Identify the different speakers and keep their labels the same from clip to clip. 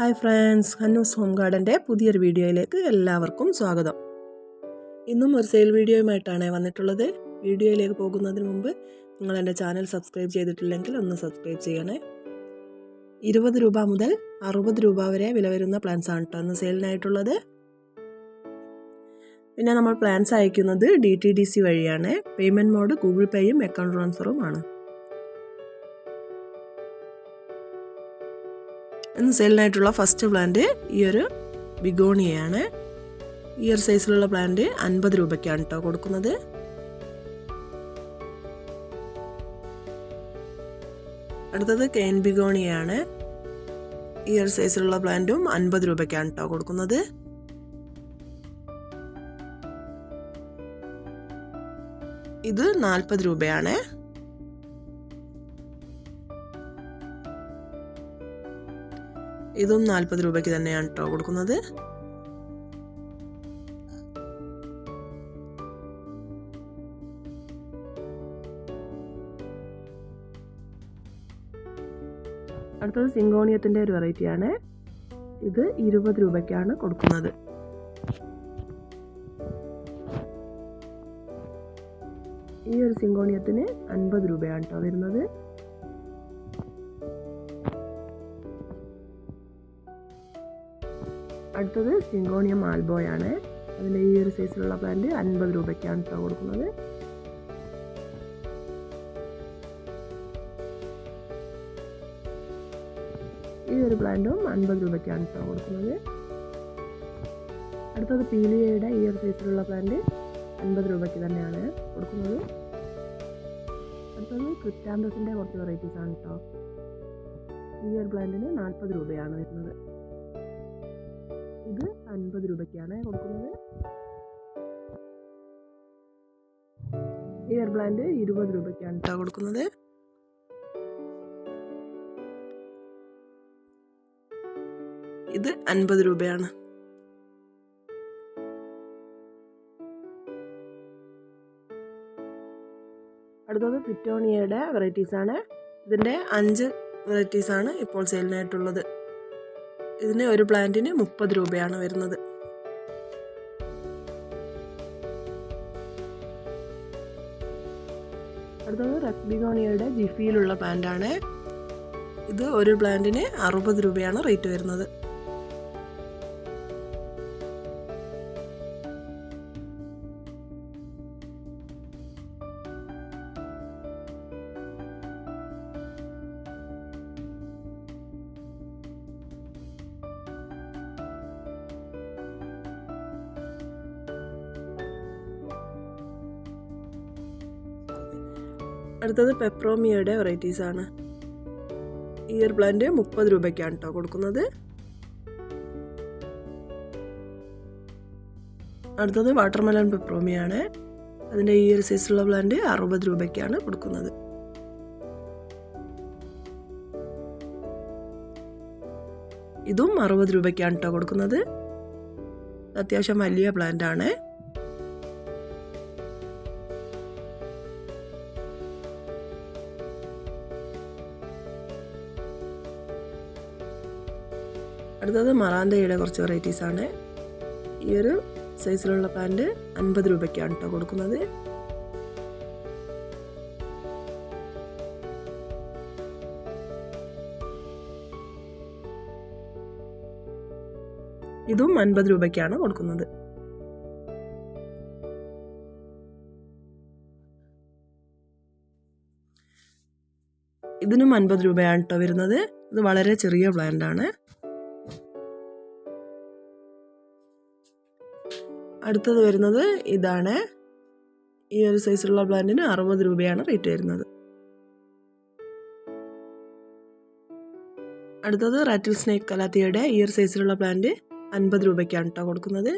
Speaker 1: hi friends Hannoos home ഗാർഡൻ്റെ പുതിയൊരു വീഡിയോയിലേക്ക് എല്ലാവർക്കും സ്വാഗതം ഇന്നും ഒരു സെയിൽ വീഡിയോയുമായിട്ടാണ് വന്നിട്ടുള്ളത് വീഡിയോയിലേക്ക് പോകുന്നതിന് മുമ്പ് നിങ്ങൾ എൻ്റെ ചാനൽ സബ്സ്ക്രൈബ് ചെയ്തിട്ടില്ലെങ്കിൽ ഒന്ന് സബ്സ്ക്രൈബ് ചെയ്യണേ ഇരുപത് രൂപ മുതൽ അറുപത് രൂപ വരെ വില വരുന്ന പ്ലാൻസ് ആണ് കേട്ടോ ഇന്ന് സെയിലിനായിട്ടുള്ളത് പിന്നെ നമ്മൾ പ്ലാൻസ് അയക്കുന്നത് ഡി ടി ഡി സി വഴിയാണ് പേയ്മെൻറ്റ് മോഡ് ഗൂഗിൾ പേയും അക്കൗണ്ട് ട്രാൻസ്ഫറും ആണ് ഇന്ന് സെയിലിനായിട്ടുള്ള ഫസ്റ്റ് പ്ലാന്റ് ഈ ഒരു ബിഗോണിയയാണ് ഇയർ സൈസിലുള്ള പ്ലാന്റ് അൻപത് രൂപയ്ക്കാണ് കേട്ടോ കൊടുക്കുന്നത് അടുത്തത് കെയിൻ ബിഗോണിയാണ് ഇയർ സൈസിലുള്ള പ്ലാന്റും അൻപത് രൂപയ്ക്കാണ് കേട്ടോ കൊടുക്കുന്നത് ഇത് നാൽപ്പത് രൂപയാണ് ഇതും നാൽപ്പത് രൂപയ്ക്ക് തന്നെയാണ് കേട്ടോ കൊടുക്കുന്നത് അടുത്തത് സിങ്കോണിയത്തിൻ്റെ ഒരു വെറൈറ്റിയാണ് ഇത് ഇരുപത് രൂപയ്ക്കാണ് കൊടുക്കുന്നത് ഈ ഒരു സിങ്കോണിയത്തിന് അൻപത് രൂപയാണ് കേട്ടോ വരുന്നത് അടുത്തത് സിങ്കോണിയം ആൽബോയാണ് അതിൻ്റെ ഈ ഒരു സൈസിലുള്ള പ്ലാന്റ് അൻപത് രൂപയ്ക്കാണ് കേട്ടോ കൊടുക്കുന്നത് ഈ ഒരു പ്ലാന്റും അൻപത് രൂപയ്ക്കാണ് കേട്ടോ കൊടുക്കുന്നത് അടുത്തത് പീലിയയുടെ ഈ ഒരു സൈസിലുള്ള പ്ലാന്റ് അൻപത് രൂപയ്ക്ക് തന്നെയാണ് കൊടുക്കുന്നത് അടുത്തത് ക്രിപ്റ്റാമ്പസിൻ്റെ കുറച്ച് വെറൈറ്റീസ് ആണ് കേട്ടോ ഈ ഒരു പ്ലാന്റിന് നാൽപ്പത് രൂപയാണ് വരുന്നത് ഇത് അൻപത് രൂപയ്ക്കാണ് കൊടുക്കുന്നത് എയർ ബ്ലാൻഡ് ഇരുപത് രൂപയ്ക്കാണ് കേട്ടോ കൊടുക്കുന്നത് ഇത് അൻപത് രൂപയാണ് അടുത്തത് പിറ്റോണിയയുടെ വെറൈറ്റീസാണ് ഇതിൻ്റെ അഞ്ച് വെറൈറ്റീസാണ് ഇപ്പോൾ സെയിലിനായിട്ടുള്ളത് ഇതിന് ഒരു പ്ലാന്റിന് മുപ്പത് രൂപയാണ് വരുന്നത് അടുത്തത് റെക്ബിഗോണിയയുടെ ജിഫിയിലുള്ള പ്ലാന്റാണ് ഇത് ഒരു പ്ലാന്റിന് അറുപത് രൂപയാണ് റേറ്റ് വരുന്നത് അടുത്തത് പെപ്രോമിയയുടെ ആണ് ഇയർ പ്ലാന്റ് മുപ്പത് രൂപയ്ക്കാണ് കേട്ടോ കൊടുക്കുന്നത് അടുത്തത് വാട്ടർമെലൺ പെപ്രോമിയാണ് അതിൻ്റെ ഇയർ സൈസുള്ള പ്ലാന്റ് അറുപത് രൂപയ്ക്കാണ് കൊടുക്കുന്നത് ഇതും അറുപത് രൂപയ്ക്കാണ് കേട്ടോ കൊടുക്കുന്നത് അത്യാവശ്യം വലിയ പ്ലാന്റ് ആണ് അടുത്തത് മറാന്തയുടെ കുറച്ച് വെറൈറ്റീസാണ് ഈ ഒരു സൈസിലുള്ള പാൻറ് അൻപത് രൂപയ്ക്കാണ് കേട്ടോ കൊടുക്കുന്നത് ഇതും അൻപത് രൂപയ്ക്കാണ് കൊടുക്കുന്നത് ഇതിനും അൻപത് രൂപയാണ് കേട്ടോ വരുന്നത് ഇത് വളരെ ചെറിയ പ്ലാന്റ് ആണ് അടുത്തത് വരുന്നത് ഇതാണ് ഈ ഒരു സൈസുള്ള പ്ലാന്റിന് അറുപത് രൂപയാണ് റേറ്റ് വരുന്നത് അടുത്തത് റാറ്റിൽ സ്നേക്ക് കലാത്തിയുടെ ഈ ഒരു സൈസിലുള്ള പ്ലാന്റ് അൻപത് രൂപയ്ക്കാണ് കേട്ടോ കൊടുക്കുന്നത്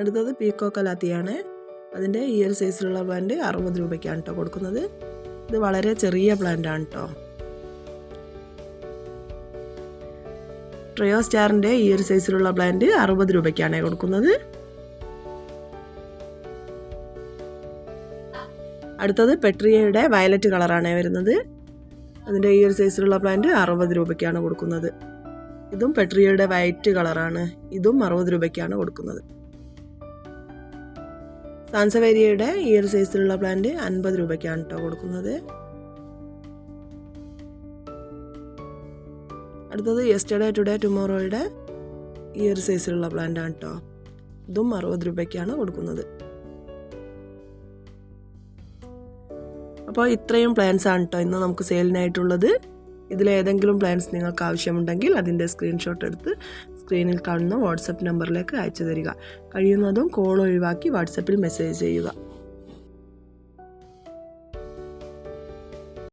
Speaker 1: അടുത്തത് പീക്കോ കലാത്തിയാണ് അതിൻ്റെ ഈ ഒരു സൈസിലുള്ള പ്ലാന്റ് അറുപത് രൂപയ്ക്കാണ് കേട്ടോ കൊടുക്കുന്നത് ഇത് വളരെ ചെറിയ പ്ലാന്റ് ആണ് കേട്ടോ ട്രയോ സ്റ്റാറിൻ്റെ ഈ ഒരു സൈസിലുള്ള പ്ലാന്റ് അറുപത് രൂപയ്ക്കാണ് കൊടുക്കുന്നത് അടുത്തത് പെട്രിയയുടെ വയലറ്റ് കളറാണ് വരുന്നത് അതിൻ്റെ ഈ ഒരു സൈസിലുള്ള പ്ലാന്റ് അറുപത് രൂപയ്ക്കാണ് കൊടുക്കുന്നത് ഇതും പെട്രിയയുടെ വൈറ്റ് കളറാണ് ഇതും അറുപത് രൂപയ്ക്കാണ് കൊടുക്കുന്നത് സാൻസവേരിയയുടെ ഈ ഒരു സൈസിലുള്ള പ്ലാന്റ് അൻപത് രൂപയ്ക്കാണ് കേട്ടോ കൊടുക്കുന്നത് അടുത്തത് യെസ്റ്റർഡേ ടുഡേ ടുമോറോയുടെ ഈ ഒരു സൈസിലുള്ള പ്ലാന്റ് ആണ് കേട്ടോ ഇതും അറുപത് രൂപയ്ക്കാണ് കൊടുക്കുന്നത് അപ്പോൾ ഇത്രയും പ്ലാൻസ് ആണ് കേട്ടോ ഇന്ന് നമുക്ക് സെയിലിനായിട്ടുള്ളത് ഇതിലേതെങ്കിലും പ്ലാൻസ് നിങ്ങൾക്ക് ആവശ്യമുണ്ടെങ്കിൽ അതിൻ്റെ സ്ക്രീൻഷോട്ട് എടുത്ത് സ്ക്രീനിൽ കാണുന്ന വാട്സപ്പ് നമ്പറിലേക്ക് അയച്ചു തരിക കഴിയുന്നതും കോൾ ഒഴിവാക്കി വാട്സപ്പിൽ മെസ്സേജ് ചെയ്യുക